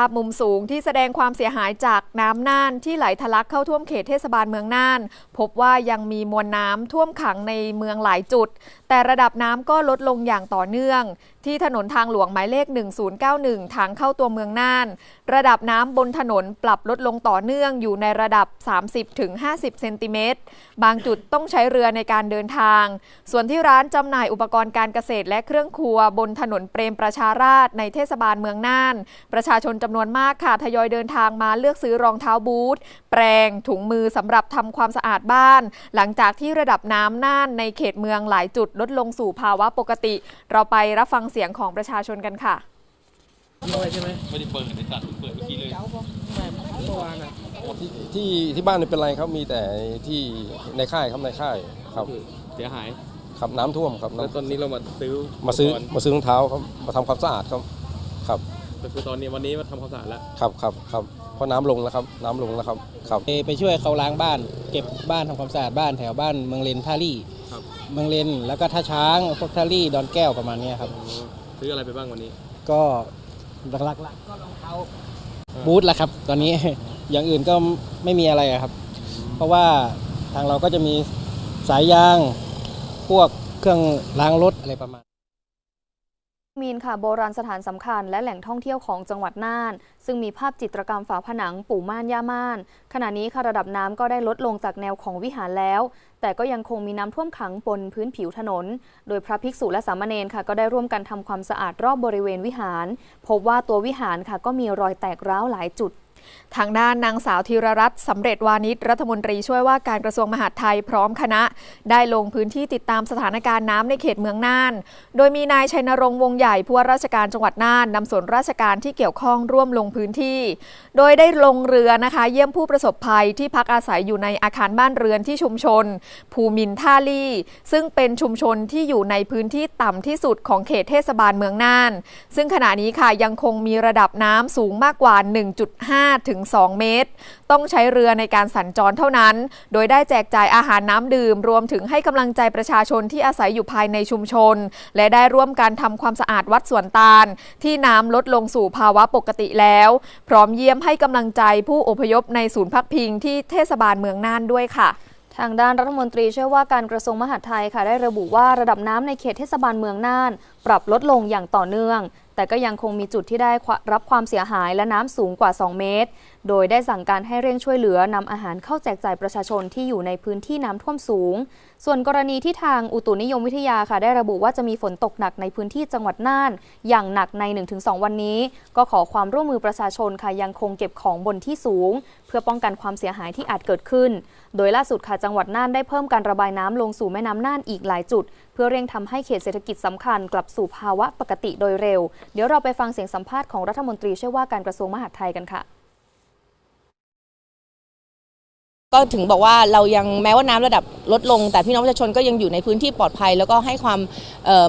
าพมุมสูงที่แสดงความเสียหายจากน้ำน่านที่ไหลทะลักเข้าท่วมเขตเทศบาลเมืองน่าน พบว่ายังมีมวลน้ำท่วมขังในเมืองหลายจุด แต่ระดับน้ำก็ลดลงอย่างต่อเนื่องที่ถนนทางหลวงหมายเลข 1091 ทางเข้าตัวเมืองน่าน ระดับน้ำบนถนนปรับลดลงต่อเนื่องอยู่ในระดับ 30-50 เซนติเมตร บางจุดต้องใช้เรือในการเดินทาง ส่วนที่ร้านจำหน่ายอุปกรณ์การเกษตรและเครื่องครัว บนถนนเปรมประชาราษในเทศบาลเมืองน่าน ประชาชนจำนวนมากค่ะ ทยอยเดินทางมาเลือกซื้อรองเท้าบูท แปรงถุงมือสำหรับทำความสะอาดบ้าน หลังจากที่ระดับน้ำน่านในเขตเมืองหลายจุดลดลงสู่ภาวะปกติ เราไปรับฟังเสียงของประชาชนกันค่ะด้วยใช่ไหมไม่ได้เปิดในสัตว์เปิดเมื่อกี้เลยเมื่อวานอะที่ที่ที่บ้านไม่เป็นไรครับมีแต่ที่ในค่ายครับในค่ายครับคือเสียหายครับน้ำท่วมครับแล้วน้ำตอนนี้เรามาซื้อมาซื้อปกรณ์มาซื้อรองเท้าครับมาทำความสะอาดครับครับแต่คือตอนนี้วันนี้มาทำความสะอาดแล้วครับครับครับเพราะน้ำลงแล้วครับน้ำลงแล้วครับครับไปไปช่วยเขาล้างบ้าน เก็บบ้านทำความสะอาดบ้านแถวบ้านเมืองเลนท่าลี่ครับ เมืองเลนแล้วก็ท่าช้างพวกท่าลี่ดอนแก้วประมาณเนี้ยครับอ๋อซื้ออะไรไปบ้างวันนี้ก็หลักๆก็รองเท้าบูทแหละครับ ตอนนี้ อย่างอื่นก็ไม่มีอะไรอะครับ เพราะว่าทางเราก็จะมีสายยาง พวกเครื่องล้างรถอะไรประมาณ มีนค่ะโบราณสถานสำคัญและแหล่งท่องเที่ยวของจังหวัดน่าน ซึ่งมีภาพจิตรกรรมฝาผนังปู่ม่านย่าม่าน ขณะนี้ค่ะระดับน้ำก็ได้ลดลงจากแนวของวิหารแล้ว แต่ก็ยังคงมีน้ำท่วมขังบนพื้นผิวถนน โดยพระภิกษุและสามเณรค่ะก็ได้ร่วมกันทำความสะอาดรอบบริเวณวิหาร พบว่าตัววิหารค่ะก็มีรอยแตกร้าวหลายจุด ทางด้านนางสาวธีรรัตน์สำเร็จวานิชรัฐมนตรีช่วยว่าการกระทรวงมหาดไทยพร้อมคณะ ได้ลงพื้นที่ติดตามสถานการณ์น้ำในเขตเมืองน่าน โดยมีนายชัยนรงค์วงใหญ่ผู้ว่าราชการจังหวัดน่านนำส่วนราชการที่เกี่ยวข้องร่วมลงพื้นที่ โดยได้ลงเรือนะคะ เยี่ยมผู้ประสบภัยที่พักอาศัยอยู่ในอาคารบ้านเรือนที่ชุมชน ภูมินท่าลี่ ซึ่งเป็นชุมชนที่อยู่ในพื้นที่ต่ำที่สุดของเขตเทศบาลเมืองน่าน ซึ่งขณะนี้ค่ะยังคงมีระดับน้ำสูงมากกว่า 1.5ถึง2เมตร ต้องใช้เรือในการสัญจรเท่านั้น โดยได้แจกจ่ายอาหารน้ำดื่ม รวมถึงให้กำลังใจประชาชนที่อาศัยอยู่ภายในชุมชน และได้ร่วมกันทำความสะอาดวัดสวนตาล ที่น้ำลดลงสู่ภาวะปกติแล้ว พร้อมเยี่ยมให้กำลังใจผู้อพยพในศูนย์พักพิงที่เทศบาลเมืองน่านด้วยค่ะทางด้านรัฐมนตรีช่วยว่าการกระทรวงมหาดไทยค่ะได้ระบุว่าระดับน้ำในเขตเทศบาลเมืองน่าน ปรับลดลงอย่างต่อเนื่อง แต่ก็ยังคงมีจุดที่ได้รับความเสียหายและน้ำสูงกว่า 2 เมตร โดยได้สั่งการให้เร่งช่วยเหลือนำอาหารเข้าแจกจ่ายประชาชนที่อยู่ในพื้นที่น้ำท่วมสูง ส่วนกรณีที่ทางอุตุนิยมวิทยาค่ะ ได้ระบุว่าจะมีฝนตกหนักในพื้นที่จังหวัดน่าน อย่างหนักใน 1-2 วันนี้ ก็ขอความร่วมมือประชาชนค่ะยังคงเก็บของบนที่สูง เพื่อป้องกันความเสียหายที่อาจเกิดขึ้น โดยล่าสุดค่ะจังหวัดน่านได้เพิ่มการระบายน้ำลงสู่แม่น้ำน่านอีกหลายจุด เพื่อเร่งทำให้เขตเศรษฐกิจสำคัญกลับสู่ภาวะปกติโดยเร็ว เดี๋ยวเราไปฟังเสียงสัมภาษณ์ของรัฐมนตรีช่วยว่าการกระทรวงมหาดไทยกันค่ะ ก็ถึงบอกว่าเรายังแม้ว่าน้ำระดับลดลง แต่พี่น้องประชาชนก็ยังอยู่ในพื้นที่ปลอดภัย แล้วก็ให้ความ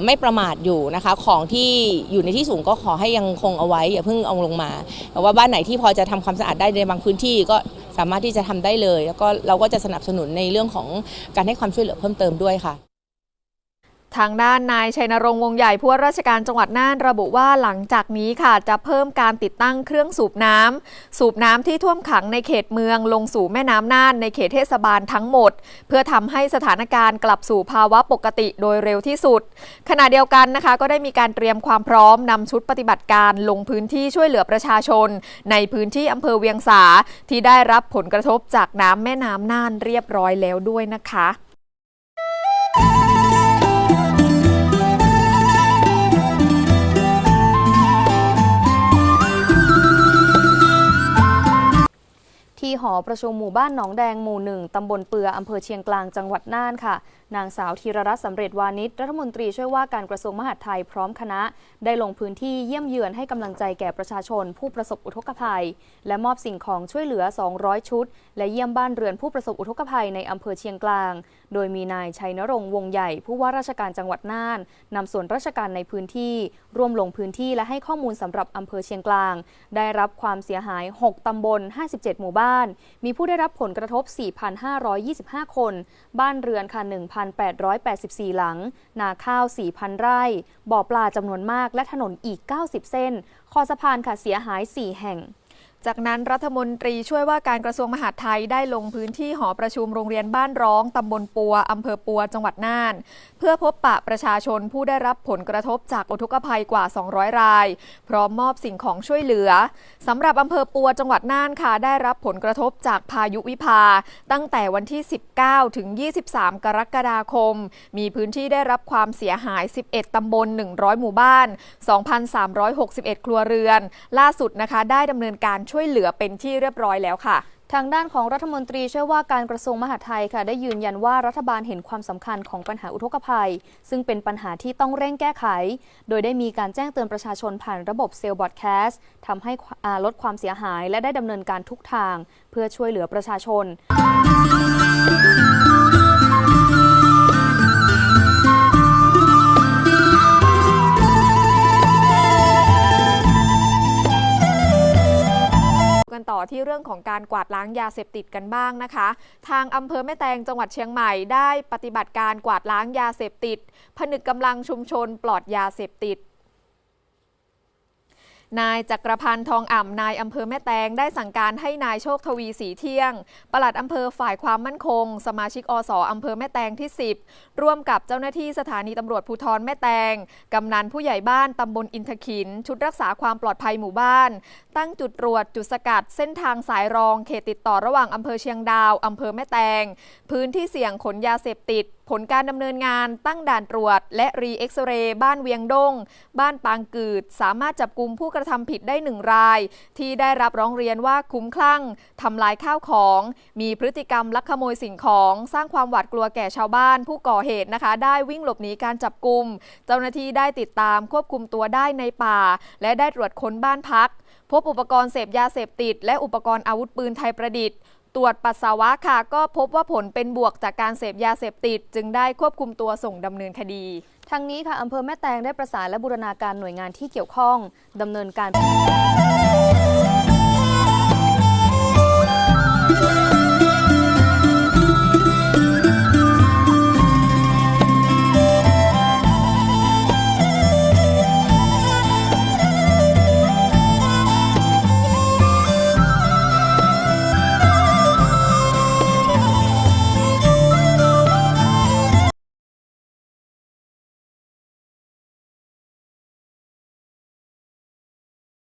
ไม่ประมาทอยู่นะคะของที่อยู่ในที่สูงก็ขอให้ยังคงเอาไว้อย่าเพิ่งเอาลงมาแต่ว่าบ้านไหนที่พอจะทำความสะอาดได้ในบางพื้นที่ก็สามารถที่จะทำได้เลย แล้วก็เราก็จะสนับสนุนในเรื่องของการให้ความช่วยเหลือเพิ่มเติมด้วยค่ะ ทางด้านนายชัยนรงค์วงใหญ่ผู้ว่าราชการจังหวัดน่านระบุว่าหลังจากนี้ค่ะจะเพิ่มการติดตั้งเครื่องสูบน้ำสูบน้ำที่ท่วมขังในเขตเมืองลงสู่แม่น้ำน่านในเขตเทศบาลทั้งหมด เพื่อทำให้สถานการณ์กลับสู่ภาวะปกติโดยเร็วที่สุด ขณะเดียวกันนะคะก็ได้มีการเตรียมความพร้อมนำชุดปฏิบัติการลงพื้นที่ช่วยเหลือประชาชน ในพื้นที่อำเภอเวียงสาที่ได้รับผลกระทบจากน้ำแม่น้ำน่านเรียบร้อยแล้วด้วยนะคะ ที่หอประชุมหมู่บ้านหนองแดงหมู่หนึ่งตำบลเปืออำเภอเชียงกลางจังหวัดน่านค่ะ นางสาวธีรรัตน์สำเร็จวานิชรัฐมนตรีช่วยว่าการกระทรวงมหาดไทยพร้อมคณะ ได้ลงพื้นที่เยี่ยมเยือนให้กำลังใจแก่ประชาชน ผู้ประสบอุทกภัย และมอบสิ่งของช่วยเหลือ 200 ชุด และเยี่ยมบ้านเรือนผู้ประสบอุทกภัยในอำเภอเชียงกลาง โดยมีนายชัยนรงค์วงใหญ่ผู้ว่าราชการจังหวัดน่านนำส่วนราชการในพื้นที่ร่วมลงพื้นที่และให้ข้อมูลสำหรับอำเภอเชียงกลาง ได้รับความเสียหาย 6ตำบล 57 หมู่บ้านบ้าน มีผู้ได้รับผลกระทบ 4,525 คน บ้านเรือนค่ะ 1,884 หลัง นาข้าว 4,000 ไร่ บ่อปลาจำนวนมากและถนนอีก 90 เส้น คอสะพานค่ะเสียหาย 4 แห่ง จากนั้นรัฐมนตรีช่วยว่าการกระทรวงมหาดไทยได้ลงพื้นที่หอประชุมโรงเรียนบ้านร้องตำบลปัวอำเภอปัวจังหวัดน่าน เพื่อพบปะประชาชนผู้ได้รับผลกระทบจากอุทกภัยกว่า 200 ราย พร้อมมอบสิ่งของช่วยเหลือสำหรับอำเภอปัวจังหวัดน่านค่ะได้รับผลกระทบจากพายุวิภา ตั้งแต่วันที่ 19 ถึง 23 กรกฎาคม มีพื้นที่ได้รับความเสียหาย 11 ตำบล 100 หมู่บ้าน 2,361 ครัวเรือน ล่าสุดนะคะได้ดำเนินการช่วยเหลือเป็นที่เรียบร้อยแล้วค่ะทางด้านของรัฐมนตรีเชื่อว่าการกระทรวงมหาดไทยค่ะ ได้ยืนยันว่ารัฐบาลเห็นความสำคัญของปัญหาอุทกภัย ซึ่งเป็นปัญหาที่ต้องเร่งแก้ไข โดยได้มีการแจ้งเตือนประชาชนผ่านระบบเซลล์บอดแคสต์ทำให้ลดความเสียหายและได้ดำเนินการทุกทาง เพื่อช่วยเหลือประชาชน กันต่อที่เรื่องของการกวาดล้างยาเสพติดกันบ้างนะคะ ทางอำเภอแม่แตงจังหวัดเชียงใหม่ได้ปฏิบัติการกวาดล้างยาเสพติด ผนึกกำลังชุมชนปลอดยาเสพติด นายจักรพันธ์ทองอ่ำนายอำเภอแม่แตงได้สั่งการให้นายโชคทวีสีเที่ยง ปลัดอำเภอฝ่ายความมั่นคง สมาชิกอสออำเภอแม่แตงที่ 10 ร่วมกับเจ้าหน้าที่สถานีตำรวจภูธรแม่แตง กำนันผู้ใหญ่บ้านตำบลอินทขิน ชุดรักษาความปลอดภัยหมู่บ้าน ตั้งจุดตรวจจุดสกัดเส้นทางสายรองเขตติดต่อระหว่างอำเภอเชียงดาวอำเภอแม่แตง พื้นที่เสี่ยงขนยาเสพติดผลการดำเนินงานตั้งด่านตรวจ และรีเอ็กซเรย์บ้านเวียงดง บ้านปางกืด สามารถจับกลุ่มผู้กระทำผิดได้หนึ่งราย ที่ได้รับร้องเรียนว่าคุ้มคลั่งทำลายข้าวของ มีพฤติกรรมลักขโมยสิ่งของ สร้างความหวาดกลัวแก่ชาวบ้านผู้ก่อเหตุนะคะ ได้วิ่งหลบหนีการจับกลุ่ม เจ้าหน้าที่ได้ติดตามควบคุมตัวได้ในป่า และได้ตรวจค้นบ้านพัก พบอุปกรณ์เสพยาเสพติด และอุปกรณ์อาวุธปืนไทยประดิษฐ์ ตรวจปัสสาวะค่ะ ก็พบว่าผลเป็นบวกจากการเสพยาเสพติด จึงได้ควบคุมตัวส่งดำเนินคดีทางนี้ค่ะอำเภอแม่แตงได้ประสานและบูรณาการหน่วยงานที่เกี่ยวข้องดำเนินการ